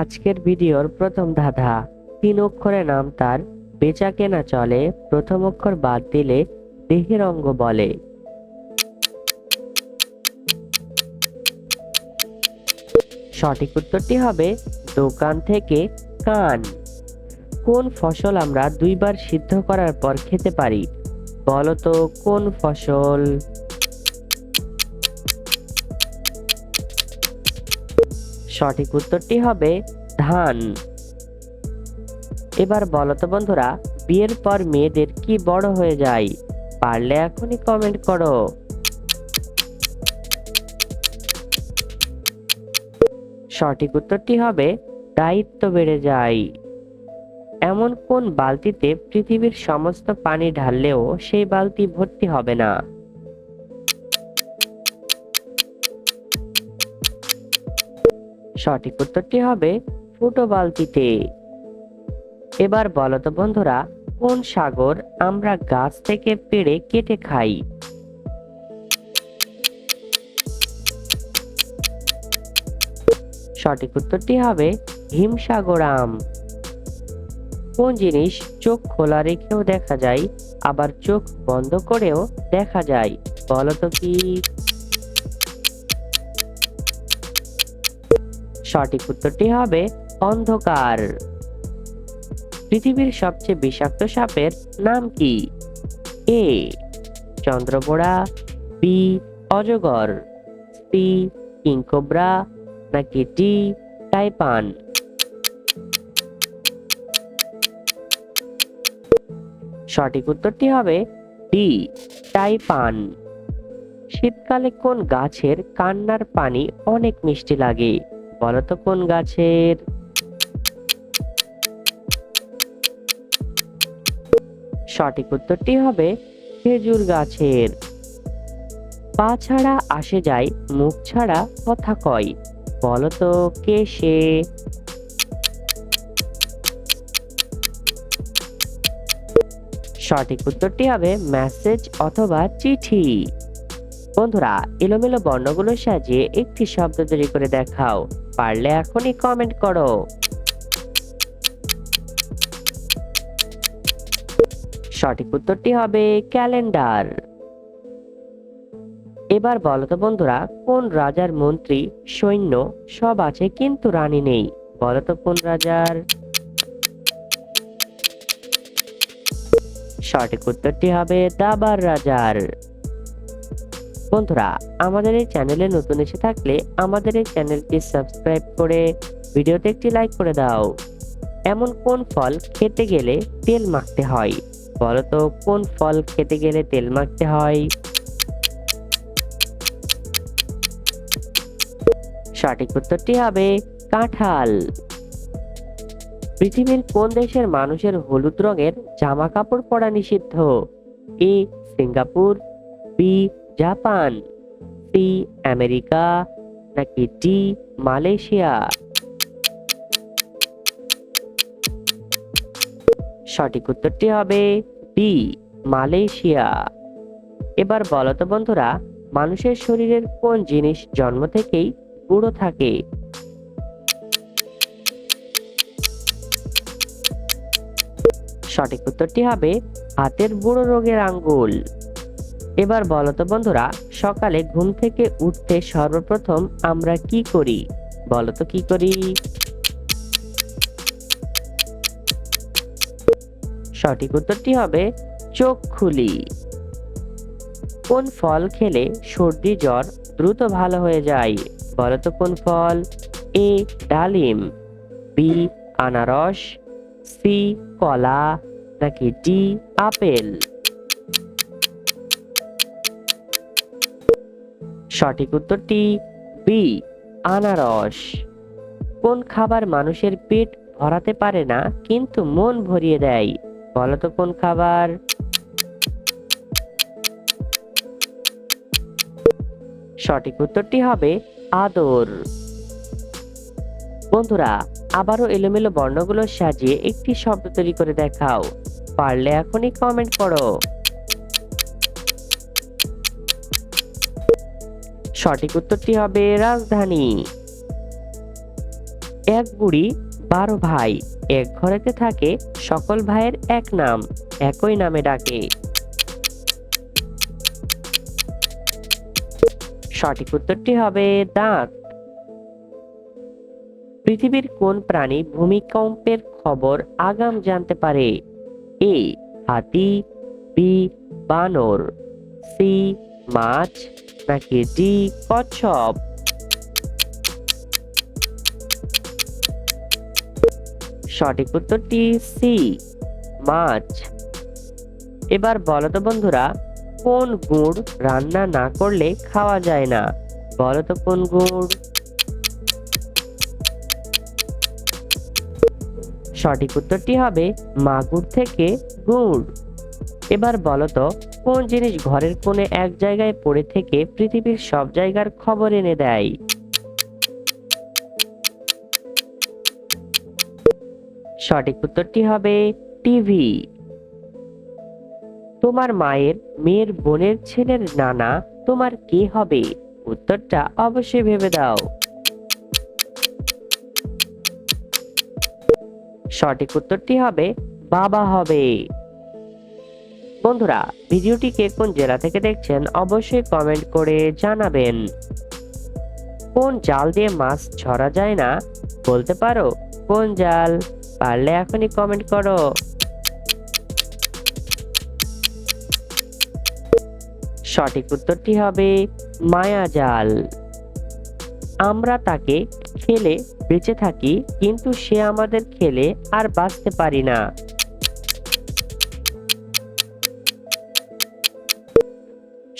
আজকের ভিডিওর প্রথম ধাঁধা। তিন অক্ষরে নাম তার। বেচা কেনা চলে। প্রথম অক্ষর বাদ দিলে দেহের অঙ্গ বলে। সঠিক উত্তরটি হবে দোকান থেকে কান। কোন ফসল আমরা দুইবার সিদ্ধ করার পর খেতে পারি? বলতো কোন ফসল? সঠিক উত্তরটি হবে ধান। এবার বলো তো বন্ধুরা, বিয়ের পর মেয়েদের কি বড় হয়ে যায়? পারলে এখনই কমেন্ট করো। সঠিক উত্তরটি হবে, দায়িত্ব বেড়ে যায়। এমন কোন বালতিতে পৃথিবীর সমস্ত পানি ঢাললেও সেই বালতি ভর্তি হবে না। সঠিক উত্তরটি হবে ফুটো বালতিতে এবার বলো তো বন্ধুরা, কোন সাগর আমরা গাছ থেকে পেড়ে কেটে খাই? সঠিক উত্তরটি হবে হিমসাগরাম কোন জিনিস চোখ খোলা রেখেও দেখা যায়, আবার চোখ বন্ধ করেও দেখা যায়? বলো তো কি? সঠিক উত্তরটি হবে অন্ধকার। পৃথিবীর সবচেয়ে বিষাক্ত সাপের নাম কি? এ চন্দ্রবোড়া বি, অজগর, সি কিংকোবরা নাকি ডি, টাইপান? সঠিক উত্তরটি হবে ডি, টাইপান। শীতকালে কোন গাছের কান্নার পানি অনেক মিষ্টি লাগে? বলতো কোন গাছের? সঠিক উত্তরটি হবে খেজুর গাছের। পা ছাড়া আসে যায়, মুখ ছাড়া কথা কয়। বলতো কে সে? সঠিক উত্তরটি হবে মেসেজ অথবা চিঠি। বন্ধুরা, এলোমেলো বর্ণগুলো সাজিয়ে একটি শব্দ তৈরি করে দেখাও। পারলে এখনই কমেন্ট করো। সঠিক উত্তরটি হবে ক্যালেন্ডার এবার বলো তো বন্ধুরা, কোন রাজার মন্ত্রী, সৈন্য, সব আছে কিন্তু রানী নেই? বলো তো কোন রাজার? সঠিক উত্তরটি হবে দাবার রাজার। বন্ধুরা, আমাদের এই চ্যানেলে নতুন এসে থাকলে আমাদের এই চ্যানেলটি সাবস্ক্রাইব করে ভিডিওতে একটি লাইক করে দাও। এমন কোন ফল খেতে গেলে তেল মাখতে হয়? বলো তো কোন ফল খেতে গেলে তেল মাখতে হয়? সঠিক উত্তরটি হবে কাঁঠাল। পৃথিবীর কোন দেশের মানুষের হলুদ রঙের জামা কাপড় পরা নিষিদ্ধ? A, Singapore, B Japan, C, America, নাকি ডি, মালয়েশিয়া? সঠিক উত্তরটি হবে বি মালয়েশিয়া। এবার বলো তো বন্ধুরা, মানুষের শরীরের কোন জিনিস জন্ম থেকেই বুড়ো থাকে? সঠিক উত্তরটি হবে হাতের বুড়ো রোগের আঙ্গুল। এবার বলো তো বন্ধুরা, সকালে ঘুম থেকে উঠতে সর্বপ্রথম আমরা কি করি? বলো তো কি করি? সঠিক উত্তরটি হবে চোখ খুলি। কোন ফল খেলে সর্দি জ্বর দ্রুত ভালো হয়ে যায়? বলো তো কোন ফল? এ, ডালিম, বি, আনারস, সি, কলা, নাকি ডি, আপেল? সঠিক উত্তরটি বি, আনারস। কোন খাবার মানুষের পেট ভরাতে পারে না, কিন্তু মন ভরিয়ে দেয়? বলতো কোন খাবার? সঠিক উত্তরটি হবে আদর। বন্ধুরা, আবারও এলোমেলো বর্ণগুলো সাজিয়ে একটি শব্দ তৈরি করে দেখাও। পারলে এখনই কমেন্ট করো। সঠিক উত্তরটি হবে রাজধানী। এক বুড়ি, বারো ভাই, এক ঘরেতে থাকে, সকল ভাইয়ের এক নাম, একই নামে ডাকে। সঠিক উত্তরটি হবে দাঁত। পৃথিবীর কোন প্রাণী ভূমিকম্পের খবর আগাম জানতে পারে? এ, হাতি, বি, বানর, সি, মাছ নাকি ডি কচ্ছপ। সঠিক উত্তরটি সি মাছ। এবার বলো তো বন্ধুরা, কোন গুড় রান্না না করলে খাওয়া যায় না? বলো তো কোন গুড়। সঠিক উত্তরটি হবে মাগুর থেকে গুড়। এবার বলো তো, কোন জিনিস ঘরের কোণে এক জায়গায় পড়ে থেকে পৃথিবীর সব জায়গার খবর এনে দেয়? সঠিক উত্তরটি হবে টিভি। তোমার মায়ের, মেয়ের বোনের ছেলের নানা, তোমার কে হবে? উত্তরটা অবশ্যই ভেবে দাও। সঠিক উত্তরটি হবে, বাবা হবে। বন্ধুরা, ভিডিওটি কে কোন জেলা থেকে দেখছেন অবশ্যই কমেন্ট করে জানাবেন। কোন জাল দিয়ে মাছ ছড়া যায় না, বলতে পারো? কোন জাল? পারলে এখনই কমেন্ট করো। সঠিক উত্তরটি হবে মায়াজাল আমরা তাকে খেলে বেঁচে থাকি, কিন্তু সে আমাদের খেলে আর বাঁচতে পারি না।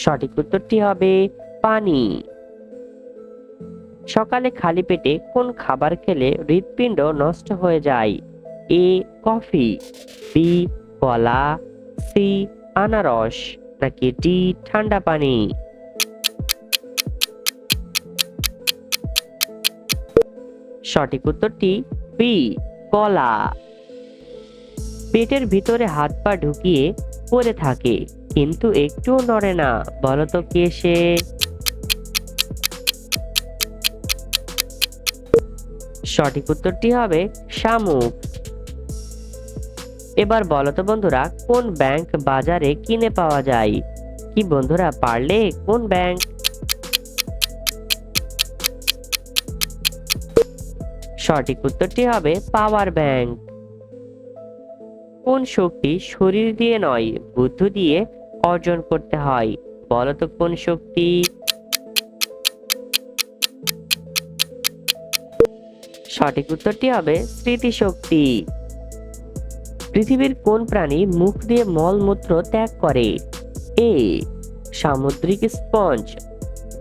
সঠিক উত্তরটি হবে পানি। সকালে খালি পেটে কোন খাবার খেলে হৃৎপিণ্ড নষ্ট হয়ে যায়? এ, কফি, বি, কলা, সি, আনারস, নাকি ডি, ঠান্ডা পানি? সঠিক উত্তরটি বি, কলা। পেটের ভিতরে হাত পা ঢুকিয়ে পড়ে থাকে। কিন্তু একটুও নড়ে না। বলতো কে সে? সঠিক উত্তরটি হবে শামুক এবার বলো তো বন্ধুরা, কোন ব্যাংক বাজারে কিনে পাওয়া যায়? কি বন্ধুরা, পারলে কোন ব্যাংক? সঠিক উত্তরটি হবে পাওয়ার ব্যাংক। কোন শক্তি শরীর দিয়ে নয়, বুদ্ধি দিয়ে অর্জন করতে হয়। বলো তো কোন শক্তি? সঠিক উত্তরটি হবে স্মৃতিশক্তি। পৃথিবীর কোন প্রাণী মুখ দিয়ে মলমূত্র ত্যাগ করে? এ, সামুদ্রিক স্পঞ্জ।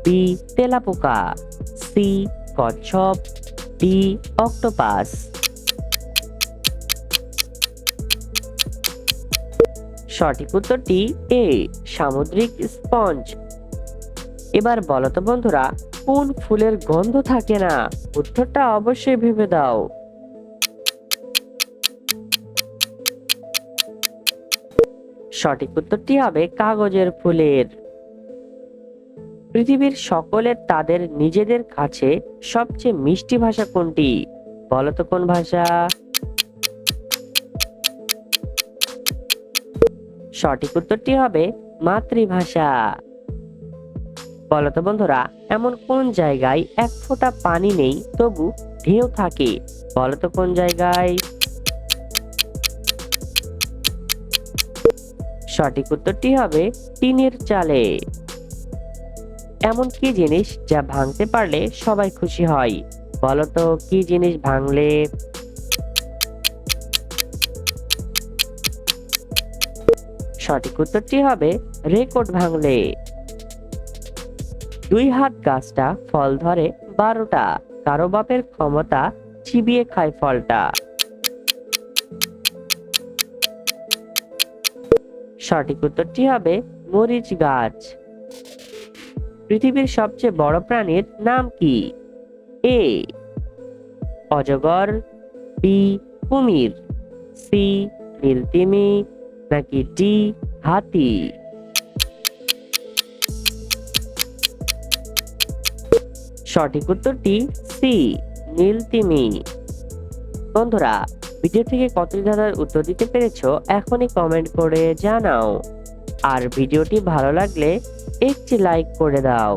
বি, তেলাপোকা। সি, কচ্ছপ। D, octopus. সঠিক উত্তরটি এ সামুদ্রিক স্পঞ্জ। এবার বলো তো বন্ধুরা, কোন ফুলের গন্ধ থাকে না? উত্তরটা অবশ্যই ভেবে দাও। সঠিক উত্তরটি হবে কাগজের ফুলের। পৃথিবীর সকলের তাদের নিজেদের কাছে সবচেয়ে মিষ্টি ভাষা কোনটি? বলতো কোন ভাষা? সঠিক উত্তরটি হবে মাতৃভাষা। বলতো বন্ধুরা, এমন কোন জায়গায় এক ফোঁটা পানি নেই, তবু ঢেউ থাকে? বলতো কোন জায়গায়? সঠিক উত্তরটি হবে টিনের চালে। এমন কি জিনিস যা ভাঙতে পারলে সবাই খুশি হয়? বলতো কি জিনিস ভাঙলে সঠিক উত্তরটি হবে রেকর্ড ভাঙলে। দুই হাত গাছটা ফল ধরে বারোটা। কারও বাপের ক্ষমতা চিবিয়ে খায় ফলটা। সঠিক উত্তরটি হবে মরিচ গাছ। পৃথিবীর সবচেয়ে বড় প্রাণীর নাম কি? এ অজগর, বি কুমির, সি নীলতিমি নাকি ডি হাতি? সঠিক উত্তরটি সি নীলতিমি বন্ধুরা, ভিডিও থেকে কতটি ধাঁধার উত্তর দিতে পেরেছ এখনই কমেন্ট করে জানাও। আর ভিডিওটি ভালো লাগলে একটি লাইক করে দাও।